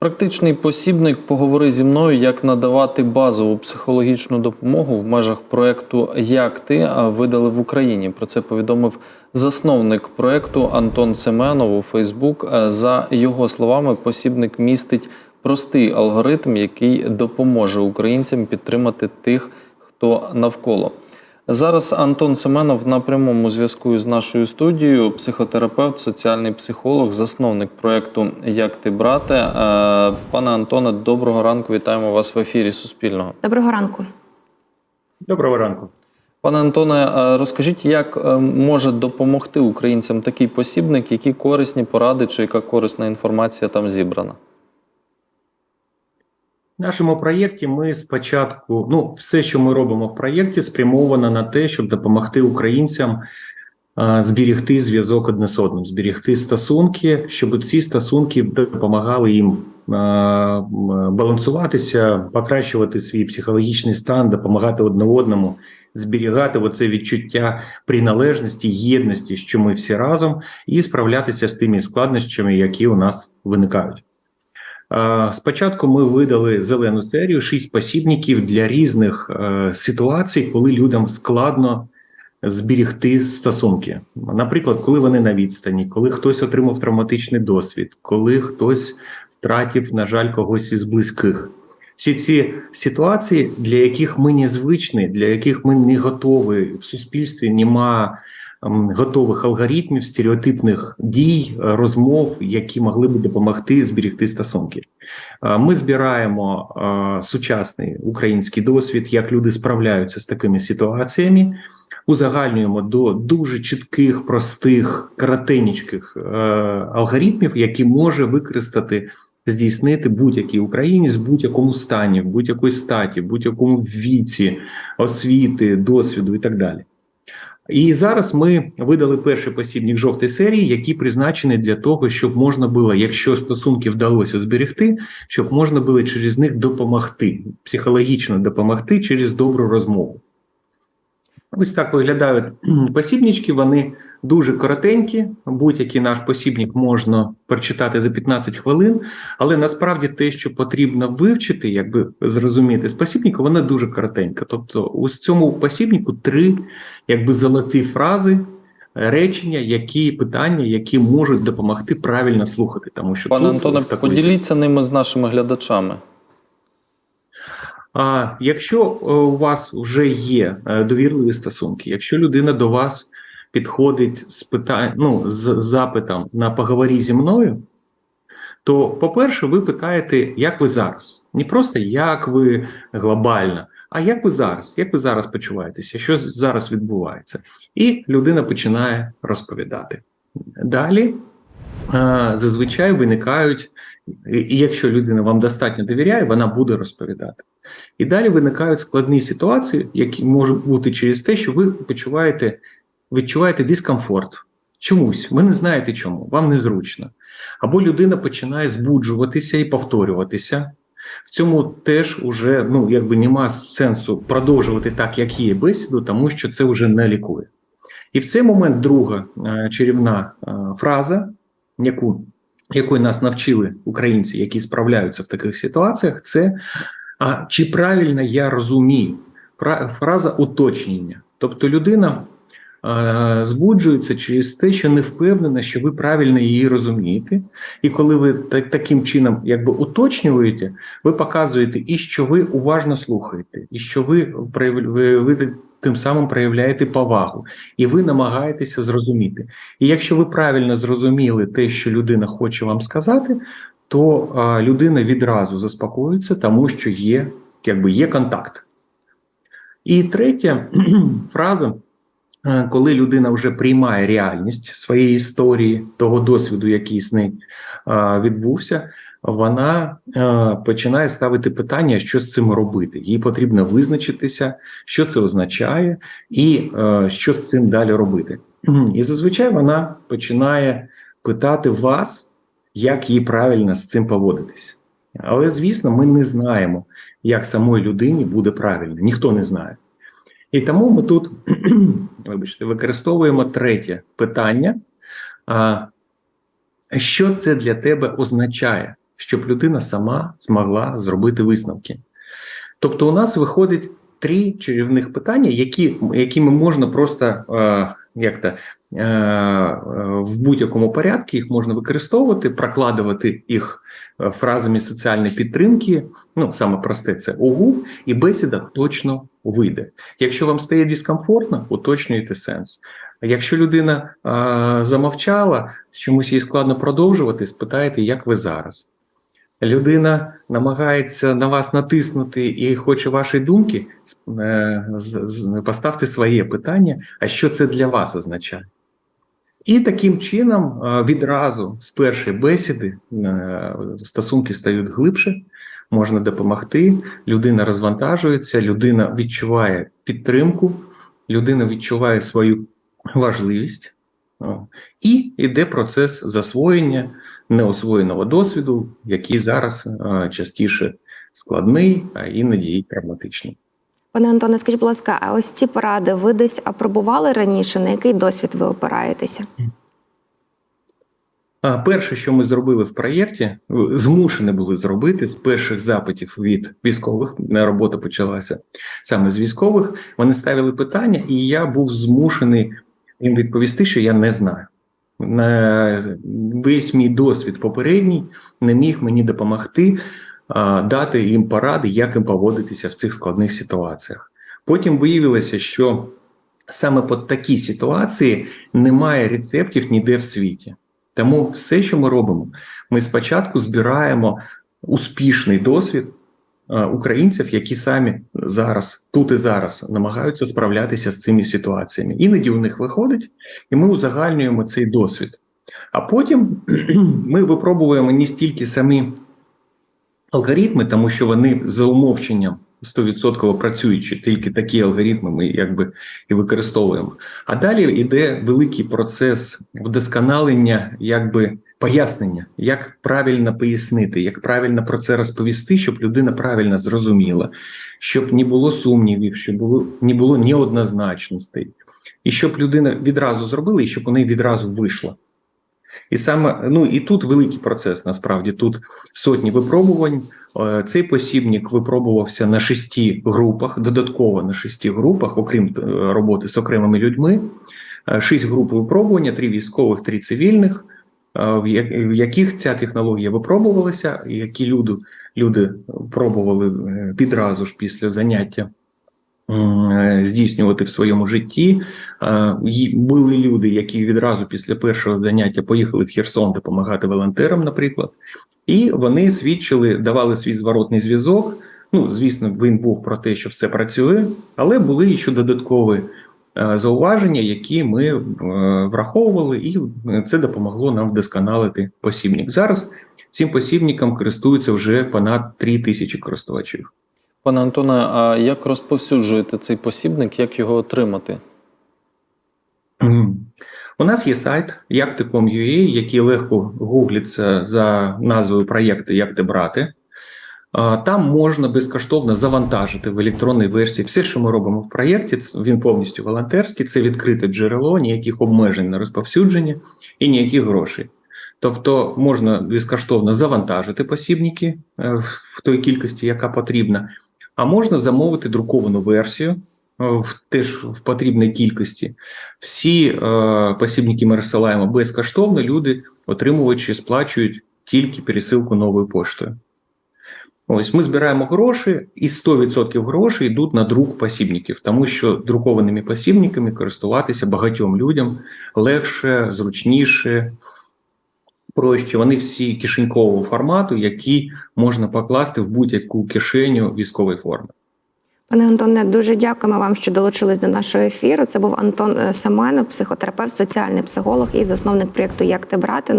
Практичний посібник поговори зі мною, як надавати базову психологічну допомогу в межах проекту Як ти видали в Україні. Про це повідомив засновник проекту Антон Семенов у Фейсбук. Е, За його словами, посібник містить простий алгоритм, який допоможе українцям підтримати тих, хто навколо. Зараз Антон Семенов на прямому зв'язку з нашою студією, психотерапевт, соціальний психолог, засновник проекту Як ти брате. Е, Пане Антоне, доброго ранку. Вітаємо вас в ефірі Суспільного. Доброго ранку. Доброго ранку. Пане Антоне, е, розкажіть, як е, може допомогти українцям такий посібник, які корисні поради чи яка корисна інформація там зібрана? Нашому проєкті ми спочатку, ну, все, що ми робимо в проєкті, спрямовано на те, щоб допомогти українцям зберігти зв'язок одне з одним, зберігти стосунки, щоб ці стосунки допомагали їм балансуватися, покращувати свій психологічний стан, допомагати одне одному, зберігати оце відчуття приналежності, єдності, що ми всі разом, і справлятися з тими складнощами, які у нас виникають. Спочатку ми видали зелену серію, шість посібників для різних е, ситуацій, коли людям складно зберігти стосунки. Наприклад, коли вони на відстані, коли хтось отримав травматичний досвід, коли хтось втратив, на жаль, когось із близьких. Всі ці ситуації, для яких ми не звичні, для яких ми не готові в суспільстві, нема ем, готових алгоритмів, стереотипних дій, е, розмов, які могли б допомогти зберегти стосунки. Е, Ми збираємо е, сучасний український досвід, як люди справляються з такими ситуаціями, узагальнюємо до дуже чітких, простих, коротеньких е, алгоритмів, які може використати. Здійснити будь-який українець в будь-якому стані, в будь-якій статі, в будь-якому віці, освіти, досвіду і так далі. І зараз ми видали перший посібник жовтої серії, який призначений для того, щоб можна було, якщо стосунки вдалося зберегти, щоб можна було через них допомогти, психологічно допомогти через добру розмову. Ось так виглядають посібнички, вони дуже коротенькі. Будь-який наш посібник можна прочитати за 15 хвилин, але насправді те, що потрібно вивчити, якби зрозуміти з посібника, вона дуже коротенька. Тобто, у цьому посібнику три якби золоті фрази, речення, які питання, які можуть допомогти правильно слухати. Тому що Пане Антоне, поділіться ними з нашими глядачами. А якщо е, у вас вже є е, довірливі стосунки, якщо людина до вас підходить з питань, ну, з запитом на поговорі зі мною, то, по-перше, ви питаєте, як ви зараз? Не просто як ви глобально, а як ви зараз? Як ви зараз почуваєтеся? Що зараз відбувається? І людина починає розповідати. Далі зазвичай виникають, і якщо людина вам достатньо довіряє, вона буде розповідати. І далі виникають складні ситуації, які можуть бути через те, що ви почуваєте, відчуваєте дискомфорт. Чомусь, ви не знаєте чому, вам незручно. Або людина починає збуджуватися і повторюватися. В цьому теж уже ну, якби нема сенсу продовжувати так, як є бесіду, тому що це вже не лікує. І в цей момент друга е, чарівна е, фраза, яку, якої нас навчили українці, які справляються в таких ситуаціях, це а чи правильно я розумію? Фра- Фраза уточнення. Тобто людина е, збуджується через те, що не впевнена, що ви правильно її розумієте. І коли ви так, таким чином якби уточнюєте, ви показуєте і що ви уважно слухаєте, і що ви, ви, ви тим самим проявляєте повагу, і ви намагаєтеся зрозуміти. І якщо ви правильно зрозуміли те, що людина хоче вам сказати, то а, людина відразу заспокоїться, тому що є, якби є контакт. І третя фраза, коли людина вже приймає реальність своєї історії, того досвіду, який з нею відбувся, вона е, починає ставити питання, що з цим робити. Їй потрібно визначитися, що це означає, і е, що з цим далі робити. І зазвичай вона починає питати вас, як їй правильно з цим поводитись. Але, звісно, ми не знаємо, як самої людині буде правильно, ніхто не знає. І тому ми тут, вибачте, використовуємо третє питання. Що це для тебе означає? Щоб людина сама змогла зробити висновки. Тобто, у нас виходить три чарівних питання, які, якими можна просто е, як то, е, в будь-якому порядку їх можна використовувати, прокладувати їх е, фразами соціальної підтримки. Ну, саме просте це ОГУ, і бесіда точно вийде. Якщо вам стає дискомфортно, уточнюйте сенс. Якщо людина е, замовчала, чомусь їй складно продовжувати, спитайте, як ви зараз. Людина намагається на вас натиснути і хоче вашої думки, е, поставте своє питання, а що це для вас означає. І таким чином е, відразу з першої бесіди е, стосунки стають глибше, можна допомогти, людина розвантажується, людина відчуває підтримку, людина відчуває свою важливість, і йде процес засвоєння неосвоєного досвіду, який зараз е, частіше складний, а іноді і травматичний. Пане Антоне, скажіть, будь ласка, а ось ці поради ви десь апробували раніше? На який досвід ви опираєтеся? А перше, що ми зробили в проєкті, змушені були зробити з перших запитів від військових. е, Робота почалася саме з військових. Вони ставили питання, і я був змушений їм відповісти, що я не знаю. Весь мій досвід попередній не міг мені допомогти дати їм поради, як їм поводитися в цих складних ситуаціях. Потім виявилося, що саме по такій ситуації немає рецептів ніде в світі. Тому все, що ми робимо, ми спочатку збираємо успішний досвід українців, які самі зараз, тут і зараз, намагаються справлятися з цими ситуаціями. Іноді у них виходить, і ми узагальнюємо цей досвід. А потім ми випробуємо не стільки самі алгоритми, тому що вони за умовченням 100% працюючі, тільки такі алгоритми ми якби і використовуємо. А далі йде великий процес вдосконалення, якби пояснення, як правильно пояснити, як правильно про це розповісти, щоб людина правильно зрозуміла, щоб не було сумнівів, щоб було не було неоднозначностей, і щоб людина відразу зробила, і щоб у неї відразу вийшло. І саме ну і тут великий процес. Насправді тут сотні випробувань. Е, Цей посібник випробувався на шести групах, додатково на шести групах, окрім е, роботи з окремими людьми. Е, Шість груп випробування: три військових, три цивільних, в яких ця технологія випробувалася, які люди, люди пробували е, відразу ж після заняття е, здійснювати в своєму житті. Е, Були люди, які відразу після першого заняття поїхали в Херсон допомагати волонтерам, наприклад, і вони свідчили, давали свій зворотний зв'язок. Ну, звісно, він був про те, що все працює, але були ще додаткові е, зауваження, які ми е, враховували, і е, це допомогло нам вдосконалити посібник. Зараз цим посібником користуються вже понад 3 тисячі користувачів. Пане Антоне, а як розповсюджуєте цей посібник, як його отримати? У нас є сайт yakte.com.ua, який легко гуглиться за назвою проєкту Як те брати. Там можна безкоштовно завантажити в електронній версії все, що ми робимо в проєкті. Він повністю волонтерський, це відкрите джерело, ніяких обмежень на розповсюдження і ніяких грошей. Тобто можна безкоштовно завантажити посібники е, в той кількості, яка потрібна, а можна замовити друковану версію е, в теж в потрібній кількості. Всі е, посібники ми розсилаємо безкоштовно. Люди, отримувачі, сплачують тільки пересилку новою поштою. Ось ми збираємо гроші, і 100% грошей йдуть на друк посібників, тому що друкованими посібниками користуватися багатьом людям легше, зручніше, проще. Вони всі кишенькового формату, які можна покласти в будь-яку кишеню військової форми. Пане Антоне, дуже дякуємо вам, що долучились до нашого ефіру. Це був Антон е, Семенов, психотерапевт, соціальний психолог і засновник проєкту Як ти брати.